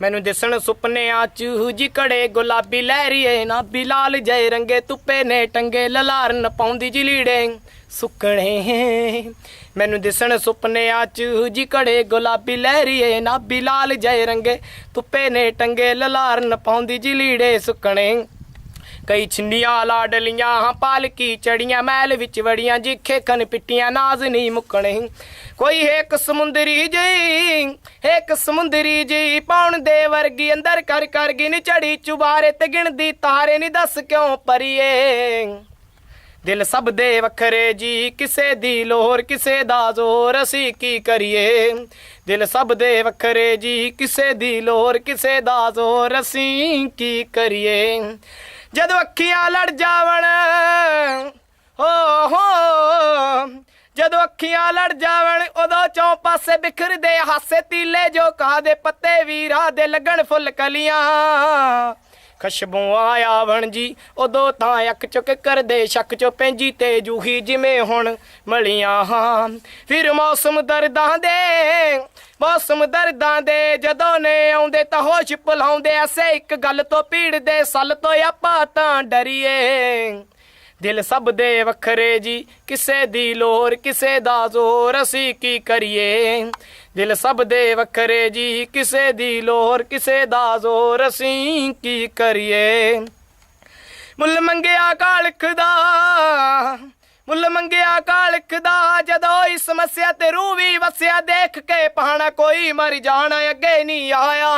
ਮੈਨੂੰ ਦਿਸਣ ਸੁਪਨਿਆਂ ਚ ਜੀ ਕੜੇ ਗੁਲਾਬੀ ਲਹਿਰੀਏ ਨਾ ਬਿਲਾਲ ਜੈ ਰੰਗੇ ਤੁੱਪੇ ਨੇ ਟੰਗੇ ਲਲਾਰਨ ਪਾਉਂਦੀ ਜੀ ਲੀੜੇ ਸੁੱਕਣੇ। ਮੈਨੂੰ ਦਿਸਣ ਸੁਪਨਿਆਂ ਚ ਜੀ ਕੜੇ ਗੁਲਾਬੀ ਲਹਿਰੀਏ ਨਾ ਬਿਲਾਲ ਜੈ ਰੰਗੇ ਤੁੱਪੇ ਨੇ ਟੰਗੇ ਲਲਾਰਨ ਪਾਉਂਦੀ ਜੀ ਲੀੜੇ ਸੁੱਕਣੇ। ਕਈ ਛਿੰਡੀਆਂ ਲਾਡਲੀਆਂ ਪਾਲਕੀ ਚੜੀਆਂ, ਮਹਿਲ ਵਿੱਚ ਵੜੀਆਂ ਜੀ ਖਨ ਪਿੱਟੀਆਂ ਨਾਜ਼ ਨਹੀਂ ਮੁੱਕਣੇ। ਕੋਈ ਇੱਕ ਸਮੁੰਦਰੀ ਜੀ ਇੱਕ ਸਮੁੰਦਰੀ ਜੀ ਪੌਣ ਦੇ ਵਰਗੀ ਅੰਦਰ ਕਰ ਕਰ ਗਿਨ ਚੜੀ ਚੁਬਾਰੇ ਤੇ ਗਿਣਦੀ ਤਾਰੇ ਨਹੀਂ ਦੱਸ ਕਿਉਂ ਪਰੀਏ? ਦਿਲ ਸਭ ਦੇ ਵੱਖਰੇ ਜੀ, ਕਿਸੇ ਦੀ ਲੋਰ, ਕਿਸੇ ਦਾ ਜ਼ੋਰ, ਅਸੀਂ ਕੀ ਕਰੀਏ? ਦਿਲ ਸਭ ਦੇ ਵੱਖਰੇ ਜੀ, ਕਿਸੇ ਦੀ ਲੋਰ, ਕਿਸੇ ਦਾ ਜ਼ੋਰ, ਅਸੀਂ ਕੀ ਕਰੀਏ? ਜਦੋਂ ਅੱਖੀਆਂ ਲੜ ਜਾਵਣ ਹੋ ਜਦੋਂ ਅੱਖੀਆਂ ਲੜ ਜਾਵਣ, ਉਦੋਂ ਚੋਂ ਪਾਸੇ ਬਿਖਰਦੇ ਹਾਸੇ ਤੀਲੇ ਜੋ ਕਾ ਦੇ ਪੱਤੇ ਵੀਰਾ ਦੇ ਲੱਗਣ ਫੁੱਲ ਕਲੀਆਂ। ਖੁਸ਼ਬੂਆਂ ਆਵਣ ਜੀ, ਉਦੋਂ ਤਾਂ ਅੱਖ ਚੁੱਕ ਕਰਦੇ, ਸ਼ੱਕ ਚੋ ਪੈਂਜੀ ਤੇ ਜੂਹੀ ਜਿਵੇਂ ਹੁਣ ਮਲੀਆਂ ਹਾਂ। ਫਿਰ ਮੌਸਮ ਦਰਦਾਂ ਦੇ, ਮੌਸਮ ਦਰਦਾਂ ਦੇ, ਜਦੋਂ ਨੇ ਆਉਂਦੇ ਤਾਂ ਹੋਸ਼ ਭੁਲਾਉਂਦੇ, ਐਸੇ ਇੱਕ ਗੱਲ ਤੋਂ ਪੀੜਦੇ ਸੱਲ ਤੋਂ ਆਪਾਂ ਤਾਂ ਡਰੀਏ। ਦਿਲ ਸਭ ਦੇ ਵੱਖਰੇ ਜੀ, ਕਿਸੇ ਦੀ ਲੋਰ, ਕਿਸੇ ਦਾ ਜ਼ੋਰ, ਅਸੀਂ ਕੀ ਕਰੀਏ? ਦਿਲ ਸਭ ਦੇ ਵੱਖਰੇ ਜੀ, ਕਿਸੇ ਦੀ ਲੋਰ, ਕਿਸੇ ਦਾ ਜ਼ੋਰ, ਅਸੀਂ ਕੀ ਕਰੀਏ? ਮੁੱਲ ਮੰਗਿਆ ਕਾਲਖ ਦਾ, ਮੁੱਲ ਮੰਗਿਆ ਕਾਲਖ ਦਾ, ਜਦੋਂ ਇਸ ਸਮੱਸਿਆ ਤੇ ਰੂਹ ਵੀ ਵਸਿਆ, ਦੇਖ ਕੇ ਪਹਾਣਾ ਕੋਈ ਮਰ ਜਾਣਾ, ਅੱਗੇ ਨਹੀਂ ਆਇਆ।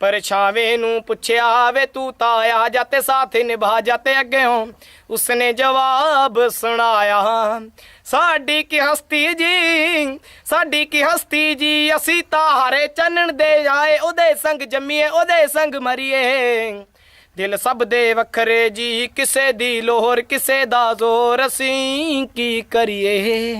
ਪਰਛਾਵੇਂ ਨੂੰ ਪੁੱਛਿਆ ਵੇ ਤੂੰ ਤਾਂ ਆ ਜਾਤੇ ਸਾਥ ਨਿਭਾ ਜਾਤੇ ਅੱਗੇੋਂ ਉਸਨੇ ਜਵਾਬ ਸੁਣਾਇਆ, ਸਾਡੀ ਕੀ ਹਸਤੀ ਜੀ, ਸਾਡੀ ਕੀ ਹਸਤੀ ਜੀ, ਅਸੀਂ ਤਾਂ ਹਾਰੇ ਚੰਨਣ ਦੇ ਆਏ, ਉਹਦੇ ਸੰਗ ਜੰਮੀਏ, ਉਹਦੇ ਸੰਗ ਮਰੀਏ। ਦਿਲ ਸਭ ਦੇ ਵੱਖਰੇ ਜੀ, ਕਿਸੇ ਦੀ ਲੋਹਰ ਕਿਸੇ ਦਾ ਜ਼ੋਰ, ਅਸੀਂ ਕੀ ਕਰੀਏ?